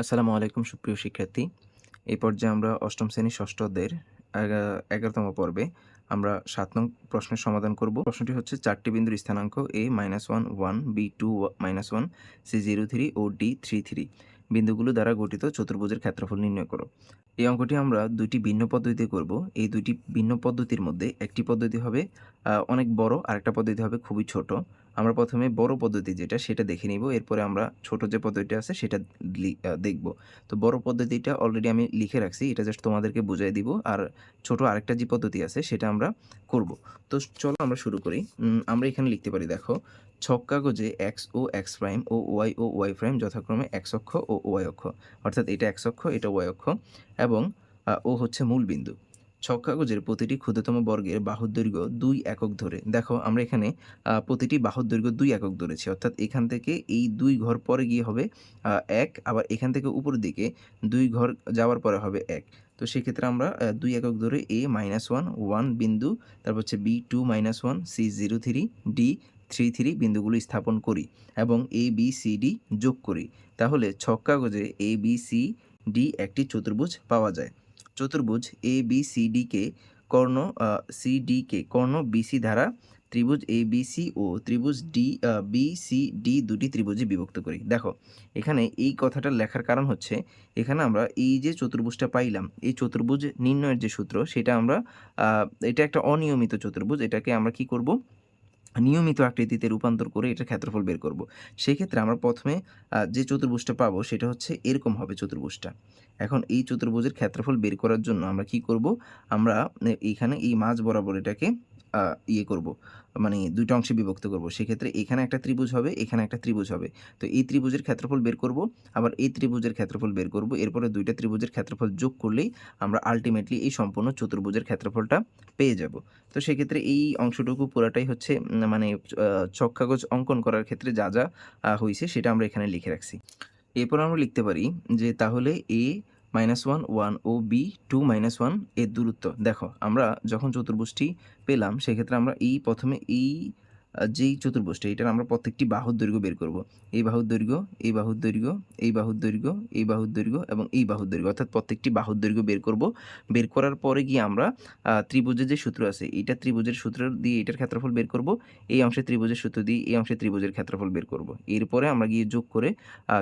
আসসালামু আলাইকুম, সুপ্রিয় শিক্ষার্থী। এই পর্যায়ে আমরা অষ্টম শ্রেণি ষষ্ঠদের এগারোতম পর্বে আমরা সাত নং প্রশ্নের সমাধান করব। প্রশ্নটি হচ্ছে চারটি বিন্দুর স্থানাঙ্ক A minus one one B two minus one C zero three O D three three বিন্দুগুলো দ্বারা গঠিত চতুর্ভুজের ক্ষেত্রফল নির্ণয় করো। এই অঙ্কটি আমরা দুটি ভিন্ন পদ্ধতিতে করব। এই দুটি ভিন্ন পদ্ধতির মধ্যে একটি পদ্ধতি হবে অনেক বড়, আরেকটা পদ্ধতি হবে খুবই ছোট। আমরা প্রথমে বড় পদ্ধতি যেটা, সেটা দেখে নিব। এরপরে আমরা ছোট যে পদ্ধতিটা আছে, সেটা দেখব। তো বড় পদ্ধতিটা অলরেডি আমি লিখে রাখছি, এটা জাস্ট তোমাদেরকে বুঝিয়ে দিব। আর ছোট আরেকটা যে পদ্ধতি আছে, সেটা আমরা করব। তো চলো আমরা শুরু করি। আমরা এখানে লিখতে পারি, দেখো, ছক কাগজে এক্স ও এক্স প্রাইম ও ওয়াই ও ওয়াই প্রাইম যথাক্রমে এক্স অক্ষ ও ওয়াই অক্ষ। অর্থাৎ এটা এক্স অক্ষ, এটা ওয়াই অক্ষ। এবং ও হচ্ছে মূল বিন্দু। ছক কাগজের প্রতিটি ক্ষুদ্রতম বর্গের বাহুর দৈর্ঘ্য দুই একক ধরে। দেখো, আমরা এখানে প্রতিটি বাহুর দৈর্ঘ্য দুই একক ধরেছি। অর্থাৎ এখান থেকে এই দুই ঘর পরে গিয়ে হবে এক। আবার এখান থেকে উপরের দিকে দুই ঘর যাওয়ার পরে হবে এক। তো সেক্ষেত্রে আমরা দুই একক ধরে এ মাইনাস ওয়ান ওয়ান বিন্দু, তারপর হচ্ছে B two minus one C zero three D three three বিন্দুগুলো স্থাপন করি এবং এ, বি সি ডি যোগ করি। তাহলে ছক কাগজে এ, বি সি ডি একটি চতুর্ভুজ পাওয়া যায়। চতুর্ভুজ এ বি সি ডিকে কর্ণ সি ডিকে কর্ণ বিসি দ্বারা ত্রিভুজ এ বি সি ও ত্রিভুজ ডি বি সি ডি দুটি ত্রিভুজে বিভক্ত করি। দেখো, এখানে এই কথাটা লেখার কারণ হচ্ছে, এখানে আমরা এই যে চতুর্ভুজটা পাইলাম, এই চতুর্ভুজ নির্ণয়ের যে সূত্র, সেটা আমরা এটা একটা অনিয়মিত চতুর্ভুজ, এটাকে আমরা কি করব? নিয়মিত আকৃতিতে রূপান্তর করে এটার ক্ষেত্রফল বের করব। সেই ক্ষেত্রে আমরা প্রথমে যে চতুর্ভুজটা পাবো সেটা হচ্ছে এরকম হবে চতুর্ভুজটা। এখন এই চতুর্ভুজের ক্ষেত্রফল বের করার জন্য আমরা কি করব? আমরা এইখানে এই মাঝ বরাবর এটাকে ইয়ে করব মানে দুইটা অংশে বিভক্ত করব। সেক্ষেত্রে এখানে একটা ত্রিভুজ হবে, এখানে একটা ত্রিভুজ হবে। তো এই ত্রিভুজের ক্ষেত্রফল বের করব, আবার এই ত্রিভুজের ক্ষেত্রফল বের করব। এরপরে দুইটা ত্রিভুজের ক্ষেত্রফল যোগ করলেই আমরা আলটিমেটলি এই সম্পূর্ণ চতুর্ভুজের ক্ষেত্রফলটা পেয়ে যাব। তো সেক্ষেত্রে এই অংশটুকু পুরাটাই হচ্ছে মানে চক কাগজ অঙ্কন করার ক্ষেত্রে যা যা হয়েছে সেটা আমরা এখানে লিখে রাখছি। এরপর আমরা লিখতে পারি যে তাহলে এ মাইনাস ওয়ান ওয়ান ও বি, টু মাইনাস ওয়ানের দূরত্ব। দেখো, আমরা যখন চতুর্ভুজটি পেলাম, সেক্ষেত্রে আমরা এই প্রথমে এই যেই চতুর্ভুজটা, এটার আমরা প্রত্যেকটি বাহুর দৈর্ঘ্য বের করব। এই বাহুর দৈর্ঘ্য, এই বাহুর দৈর্ঘ্য, এই বাহুর দৈর্ঘ্য, এই বাহুর দৈর্ঘ্য এবং এই বাহুর দৈর্ঘ্য। অর্থাৎ প্রত্যেকটি বাহুর দৈর্ঘ্য বের করব। বের করার পরে গিয়ে আমরা ত্রিভুজের যে সূত্র আছে, এইটা ত্রিভুজের সূত্র দিয়ে এটার ক্ষেত্রফল বের করব। এই অংশে ত্রিভুজের সূত্র দিয়ে এই অংশে ত্রিভুজের ক্ষেত্রফল বের করব। এরপরে আমরা গিয়ে যোগ করে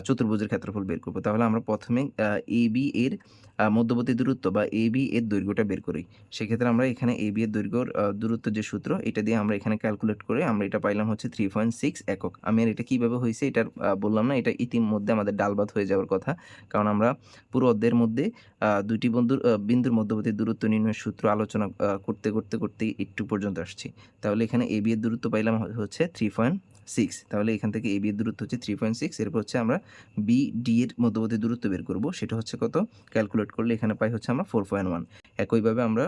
চতুর্ভুজের ক্ষেত্রফল বের করব। তাহলে আমরা প্রথমে এ বি এর মধ্যবর্তী দূরত্ব বা এ বি এর দৈর্ঘ্যটা বের করি। সেক্ষেত্রে আমরা এখানে এ বি এর দৈর্ঘ্যর দূরত্ব যে সূত্র, এটা দিয়ে আমরা এখানে ক্যালকুলেট করে আমরা এটা পাইলাম হচ্ছে থ্রি পয়েন্ট সিক্স একক। আমি আর এটা কীভাবে হয়েছে এটা বললাম না, এটা ইতিমধ্যে আমাদের ডালবাত হয়ে যাওয়ার কথা। কারণ আমরা পুরো অধ্যায়ের মধ্যে দুইটি বন্ধুর বিন্দুর মধ্যবর্তী দূরত্ব নির্ণয়ের সূত্র আলোচনা করতে করতে করতে একটু পর্যন্ত আসছি। তাহলে এখানে এ বি এর দূরত্ব পাইলাম হচ্ছে থ্রি পয়েন্ট সিক্স তাহলে এখান থেকে এ বি এর দূরত্ব হচ্ছে থ্রি পয়েন্ট সিক্স এরপর হচ্ছে আমরা বি ডি এর মধ্যবর্তী দূরত্ব বের করব, সেটা হচ্ছে কত? ক্যালকুলেট করলে এখানে পাই হচ্ছে আমরা ফোর পয়েন্ট ওয়ান একইভাবে আমরা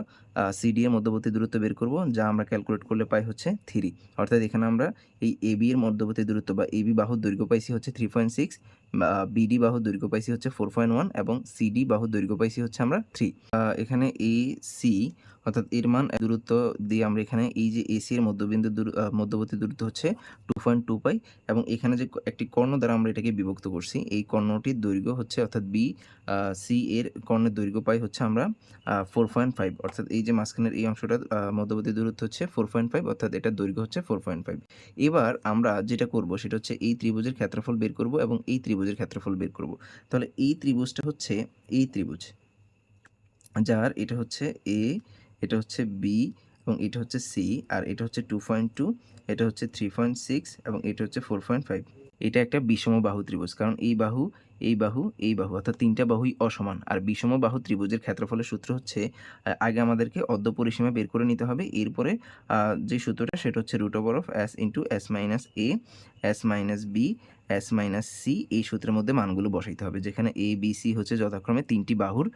সিডি এর মধ্যবর্তী দূরত্ব বের করব, যা আমরা ক্যালকুলেট করলে পাই হচ্ছে থ্রি অর্থাৎ এখানে আমরা এই এ বি এর মধ্যবর্তী দূরত্ব বা এ বি বাহুর দৈর্ঘ্য পাইছি হচ্ছে থ্রি পয়েন্ট সিক্স বিডি বাহুর দৈর্ঘ্য পাইছি হচ্ছে ফোর পয়েন্ট ওয়ান এবং সিডি বাহুর দৈর্ঘ্য পাইছি হচ্ছে আমরা থ্রি এখানে এ সি অর্থাৎ এর মান দূরত্ব দিয়ে আমরা এখানে এই যে এসি এর মধ্যবিন্দু মধ্যবর্তী দূরত্ব হচ্ছে টু পয়েন্ট টু পাই এবং এখানে যে একটি কর্ণ দ্বারা আমরা এটাকে বিভক্ত করছি এই কর্ণটির দৈর্ঘ্য হচ্ছে অর্থাৎ বি সি এর কর্ণের দৈর্ঘ্য পাই হচ্ছে আমরা ফোর পয়েন্ট ফাইভ অর্থাৎ এই যে মাঝখানের এই অংশটার আহ, মধ্যবর্তী দূরত্ব হচ্ছে ফোর পয়েন্ট ফাইভ অর্থাৎ এটার দৈর্ঘ্য হচ্ছে ফোর পয়েন্ট ফাইভ এবার আমরা যেটা করব সেটা হচ্ছে এই ত্রিভুজের ক্ষেত্রফল বের করব এবং এই ত্রিভুজের ক্ষেত্রফল বের করব। তাহলে এই ত্রিভুজটা হচ্ছে এই ত্রিভুজ, যার এটা হচ্ছে এ এটা হচ্ছে বি এবং এটা হচ্ছে সি আর এটা হচ্ছে টু পয়েন্ট টু এটা হচ্ছে থ্রি পয়েন্ট সিক্স এবং এটা হচ্ছে ফোর পয়েন্ট ফাইভ এটা একটা বিষম বাহু ত্রিভুজ, কারণ এই বাহু এই বাহু এই বাহু, অর্থাৎ তিনটা বাহুই অসমান। আর বিষম বাহু ত্রিভুজের ক্ষেত্রফলের সূত্র হচ্ছে আগে আমাদেরকে অর্ধ পরিসীমা বের করে নিতে হবে। এরপরে যে সূত্রটা, সেটা হচ্ছে root over of S into S minus A S minus B S minus C এই সূত্রের মধ্যে মানগুলো বসাইতে হবে, যেখানে এ বি সি হচ্ছে যথাক্রমে তিনটি বাহুর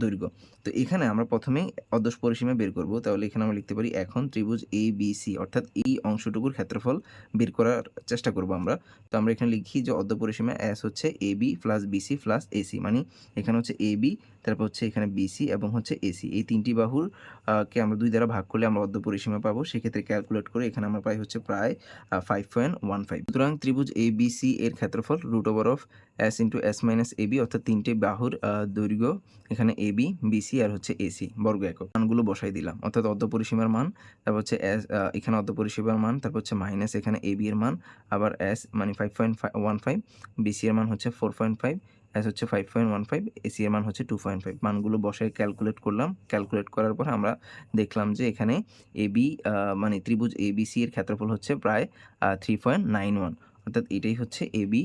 দৈর্ঘ্য। তো এখানে আমরা প্রথমে অদশ পরিসীমা বের করব। তাহলে এখানে আমরা লিখতে পারি, এখন ত্রিভুজ এ বি সি অর্থাৎ এই অংশটুকুর ক্ষেত্রফল বের করার চেষ্টা করব আমরা। তো আমরা এখানে লিখি যে অর্ধ পরিসীমা এস হচ্ছে A B plus BC plus AC মানে এখানে হচ্ছে এ বি তারপর হচ্ছে এখানে বিসি এবং হচ্ছে এসি এই তিনটি বাহুর কে আমরা দুই দ্বারা ভাগ করলে আমরা অর্ধ পরিসীমা পাবো, সেক্ষেত্রে ক্যালকুলেট করে এখানে আমরা পাই হচ্ছে প্রায় ফাইভ পয়েন্ট ওয়ান ফাইভ সুতরাং ত্রিভুজ এ বি সি এর ক্ষেত্রফল root over of S into S minus AB অর্থাৎ তিনটে বাহুর দৈর্ঘ্য এখানে এবি বিসি আর হচ্ছে এসি বর্গ একক। মানগুলো বসাই দিলাম, অর্থাৎ অর্ধ পরিসীমার মান, তারপর হচ্ছে এস এখানে অর্ধ পরিসীমার মান, তারপর হচ্ছে মাইনাস এখানে এবি এর মান, আবার এস মানে five point one five BC এর মান হচ্ছে ফোর পয়েন্ট ফাইভ এস হচ্ছে five point one five AC এর মান হচ্ছে টু পয়েন্ট ফাইভ মানগুলো বসায় ক্যালকুলেট করলাম ক্যালকুলেট করার পর আমরা দেখলাম যে এখানে এবি মানে ত্রিভুজ এবিসি এর ক্ষেত্রফল হচ্ছে প্রায় থ্রি পয়েন্ট নাইন ওয়ান অর্থাৎ এটাই হচ্ছে এবি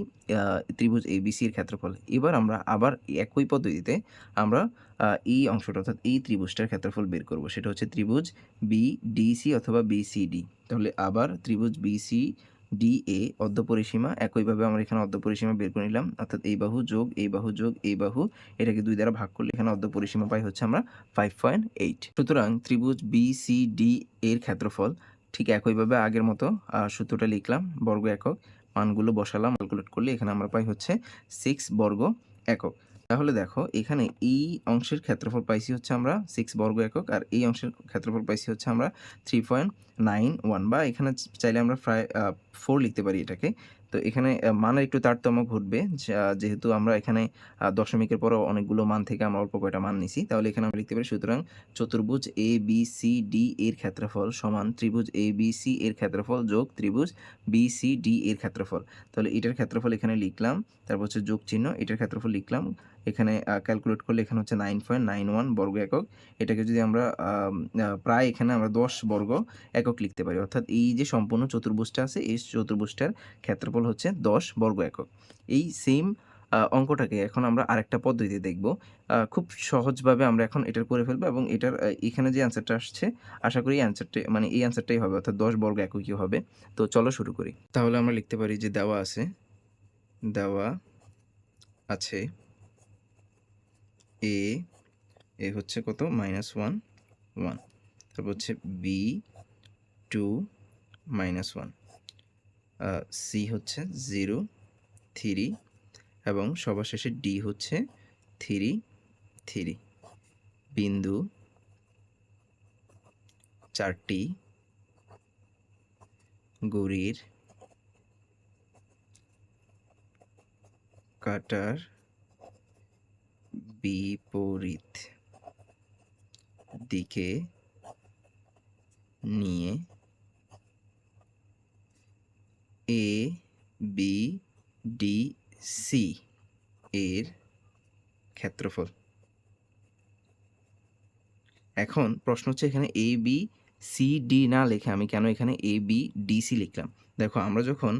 ত্রিভুজ এবিসি এর ক্ষেত্রফল। এবার আমরা আবার একই পদ্ধতিতে আমরা এই অংশটা অর্থাৎ এই ত্রিভুজটার ক্ষেত্রফল বের করব। সেটা হচ্ছে ত্রিভুজ বি ডিসি অথবা বিসিডি তাহলে আবার ত্রিভুজ বিসি ডি এ অর্ধ পরিসীমা একইভাবে আমরা এখানে অর্ধ পরিসীমা বের করে নিলাম। অর্থাৎ এই বাহু যোগ এই বাহু যোগ এই বাহু, এটাকে দুই দ্বারা ভাগ করলে এখানে অর্ধ পরিসীমা পাই হচ্ছে আমরা ফাইভ পয়েন্ট এইট সুতরাং ত্রিভুজ বি সি ডি এর ক্ষেত্রফল ঠিক একইভাবে আগের মতো সূত্রটা লিখলাম, বর্গ একক। মানগুলো বসালাম ক্যালকুলেট করলে এখানে আমরা পাই হচ্ছে সিক্স বর্গ একক। তাহলে দেখো, এখানে এই অংশের ক্ষেত্রফল পাইছি হচ্ছে আমরা সিক্স বর্গ একক, আর এই অংশের ক্ষেত্রফল পাইছি হচ্ছে আমরা থ্রি পয়েন্ট নাইন ওয়ান বা এখানে চাইলে আমরা প্রায় ফোর লিখতে পারি এটাকে। তো এখানে মানের একটু তারতম্য ঘটবে। যেহেতু আমরা এখানে দশমিকের পরও অনেকগুলো মান থেকে আমরা অল্প কয়টা মান নিছি। তাহলে এখানে আমরা লিখতে পারি, সুতরাং চতুর্ভুজ এ বি সি ডি এর ক্ষেত্রফল সমান ত্রিভুজ এ বি সি এর ক্ষেত্রফল যোগ ত্রিভুজ বি সি ডি এর ক্ষেত্রফল। তাহলে এটার ক্ষেত্রফল এখানে লিখলাম, তারপর হচ্ছে যোগ চিহ্ন, এটার ক্ষেত্রফল লিখলাম। এখানে ক্যালকুলেট করলে এখানে হচ্ছে নাইন পয়েন্ট নাইন ওয়ান বর্গ একক। এটাকে যদি আমরা প্রায় এখানে আমরা দশ বর্গ একক লিখতে পারি। অর্থাৎ এই যে সম্পূর্ণ চতুর্ভুজটা আছে, এই চতুর্ভুজটার ক্ষেত্রফল হচ্ছে দশ বর্গ একক। এই সেম অঙ্কটাকে এখন আমরা আরেকটা পদ্ধতি দেখব। খুব সহজভাবে আমরা এখন এটার করে ফেলব এবং এটার এখানে যে অ্যান্সারটা আসছে, আশা করি অ্যান্সারটা মানে এই অ্যান্সারটাই হবে, অর্থাৎ দশ বর্গ এককই হবে। তো চলো শুরু করি। তাহলে আমরা লিখতে পারি যে দেওয়া আছে দেওয়া আছে এ এ হচ্ছে কত? মাইনাস ওয়ান ওয়ান তারপর হচ্ছে B two minus one C হচ্ছে জিরো, থ্রি এবং সবার ডি হচ্ছে থ্রি থ্রি। বিন্দু চারটি গড়ির কাটার বিপরীত দিকে নিয়ে এ বি ডি সি এর ক্ষেত্রফল। এখন প্রশ্ন হচ্ছে এখানে এ বি সি ডি না লিখে আমি কেন এখানে এ বি ডি সি লিখলাম? দেখো, আমরা যখন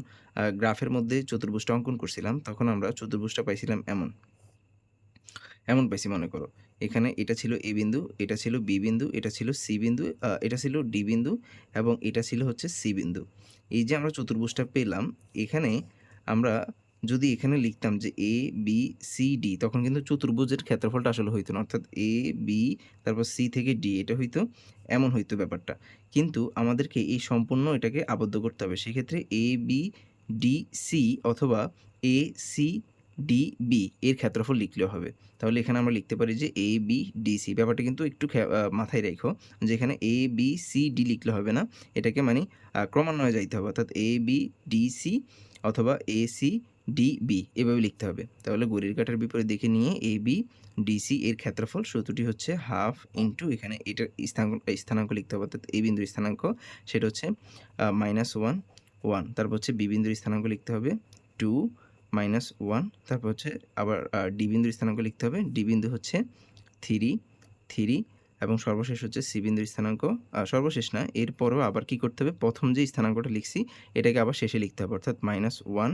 গ্রাফের মধ্যে চতুর্ভুজটা অঙ্কন করছিলাম, তখন আমরা চতুর্ভুজটা পাইছিলাম এমন। এমন পাইছি মনে করো। এখানে এটা ছিল এ বিন্দু, এটা ছিল বি বিন্দু, এটা ছিল সি বিন্দু এটা ছিল ডি বিন্দু এবং এটা ছিল হচ্ছে সি বিন্দু। এই যে আমরা চতুর্ভুজটা পেলাম, এখানে আমরা যদি এখানে লিখতাম যে এ, বি, সি, ডি, তখন কিন্তু চতুর্ভুজের ক্ষেত্রফলটা আসলে হইতো না। অর্থাৎ এ, বি, তারপর সি থেকে ডি, এটা হইতো, এমন হইতো ব্যাপারটা। কিন্তু আমাদেরকে এই সম্পূর্ণ এটাকে আবদ্ধ করতে হবে। সেক্ষেত্রে এ, বি, ডি, সি অথবা এ, সি ডি বি এর ক্ষেত্রফল লিখলেও হবে। তাহলে এখানে আমরা লিখতে পারি যে এ বি ডি সি ব্যাপারটা কিন্তু একটু মাথায় রেখো যে এখানে এ বি সি ডি লিখলে হবে না। এটাকে মানে ক্রমান্বয়ে যাইতে হবে। অর্থাৎ এ বি ডি সি অথবা এ সি ডি বি এভাবে লিখতে হবে। তাহলে গড়ির কাটার বিপরীত দিকে নিয়ে এ বি ডিসি এর ক্ষেত্রফল সূত্রটি হচ্ছে হাফ ইন্টু এখানে এটার স্থানাঙ্ক স্থানাঙ্ক লিখতে হবে। অর্থাৎ এই বিন্দুর স্থানাঙ্ক সেটা হচ্ছে মাইনাস ওয়ান ওয়ান তারপর হচ্ছে বি বিন্দুর স্থানাঙ্ক লিখতে হবে টু মাইনাস ওয়ান তারপর হচ্ছে আবার ডি বিন্দুর স্থানাঙ্ক লিখতে হবে। ডি বিন্দু হচ্ছে থ্রি থ্রি এবং সর্বশেষ হচ্ছে সি বিন্দুর স্থানাঙ্ক। সর্বশেষ না, এরপরও আবার কি করতে হবে? প্রথম যে স্থানাঙ্কটা লিখছি, এটাকে আবার শেষে লিখতে হবে, অর্থাৎ মাইনাস ওয়ান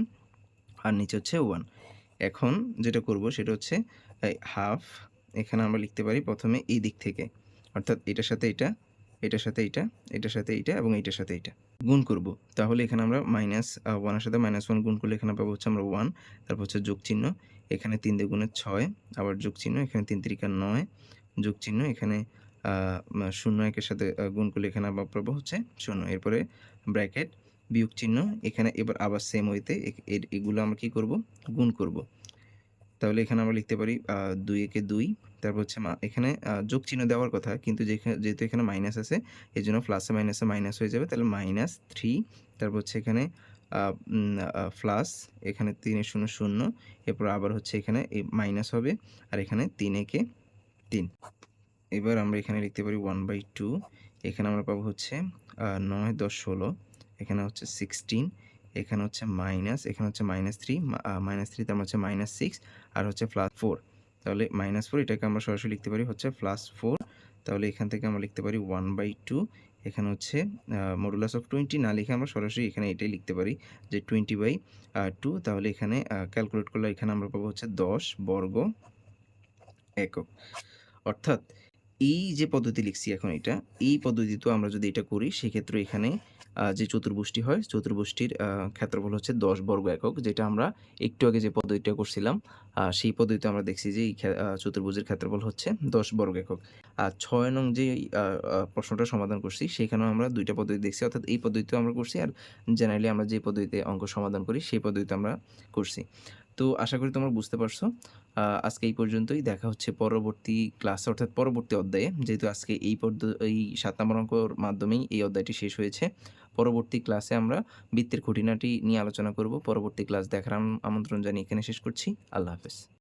আর নিচে হচ্ছে ওয়ান এখন যেটা করব, সেটা হচ্ছে হাফ এখানে আমরা লিখতে পারি প্রথমে এই দিক থেকে। অর্থাৎ এটার সাথে এটা এটার সাথে এটা এটার সাথে এটা এবং এটার সাথে এটা গুণ করব। তাহলে এখানে আমরা মাইনাস ওয়ানের সাথে মাইনাস ওয়ান গুণ করলে এখানে পাবো হচ্ছে আমরা ওয়ান তারপর হচ্ছে যোগ চিহ্ন এখানে তিন দ্বিগুণের ছয়, আবার যোগ চিহ্ন এখানে তিন তিরিকা নয় যোগ চিহ্ন এখানে শূন্য একের সাথে গুণ করলে এখানে আবার পাবো হচ্ছে শূন্য। এরপরে ব্র্যাকেট বিয়োগ চিহ্ন এখানে এবার আবার সেম ওয়েতে এগুলো আমরা কি করব? গুণ করব। তাহলে এখানে আমরা লিখতে পারি দুই একে দুই তারপর হচ্ছে এখানে যোগ চিহ্ন দেওয়ার কথা, কিন্তু যেহেতু এখানে মাইনাস আছে এই জন্য প্লাসে মাইনাসে মাইনাস হয়ে যাবে, তাহলে মাইনাস থ্রি তারপর হচ্ছে এখানে প্লাস এখানে তিনের শূন্য শূন্য, এরপর আবার হচ্ছে এখানে মাইনাস হবে, আর এখানে তিন একে তিন। এবার আমরা এখানে লিখতে পারি ওয়ান বাই টু এখানে আমরা পাবো হচ্ছে নয় দশ ষোলো, এখানে হচ্ছে সিক্সটিন এখানে হচ্ছে মাইনাস এখানে হচ্ছে মাইনাস থ্রি মাইনাস থ্রি তার মানে হচ্ছে মাইনাস সিক্স আর হচ্ছে প্লাস ফোর তাহলে মাইনাস ফোর এটাকে আমরা সরাসরি লিখতে পারি হচ্ছে প্লাস ফোর তাহলে এখান থেকে আমরা লিখতে পারি ওয়ান বাই টু এখানে হচ্ছে মডুলাস অফ টোয়েন্টি না লিখে আমরা সরাসরি এখানে এটাই লিখতে পারি যে টোয়েন্টি বাই টু তাহলে এখানে ক্যালকুলেট করলে এখানে আমরা পাবো হচ্ছে দশ বর্গ একক। অর্থাৎ এই যে পদ্ধতি লিখছি এখন এটা, এই পদ্ধতিতেও আমরা যদি এটা করি, সেক্ষেত্রে এখানে যে চতুর্ভুষ্টি হয়, চতুর্ভুষ্টির ক্ষেত্রফল হচ্ছে দশ বর্গ একক, যেটা আমরা একটু আগে যে পদ্ধতিটা করছিলাম সেই পদ্ধতিতে আমরা দেখছি যে চতুর্ভুজের ক্ষেত্রফল হচ্ছে দশ বর্গ একক। আর ছয় নং যে প্রশ্নটা সমাধান করছি, সেখানেও আমরা দুইটা পদ্ধতি দেখছি, অর্থাৎ এই পদ্ধতিতেও আমরা করছি আর জেনারেলি আমরা যে পদ্ধতিতে অঙ্ক সমাধান করি, সেই পদ্ধতিতে আমরা করছি। তো আশা করি তোমরা বুঝতে পারছ। আজকে এই পর্যন্তই। দেখা হচ্ছে পরবর্তী ক্লাসে অর্থাৎ পরবর্তী অধ্যায়ে। যেহেতু আজকে এই পর্য, এই সাত নম্বর অঙ্কর মাধ্যমেই এই অধ্যায়টি শেষ হয়েছে, পরবর্তী ক্লাসে আমরা বৃত্তের খুঁটিনাটি নিয়ে আলোচনা করব। পরবর্তী ক্লাস দেখার আম- আমন্ত্রণ জানিয়ে এখানে শেষ করছি। আল্লাহ হাফেজ।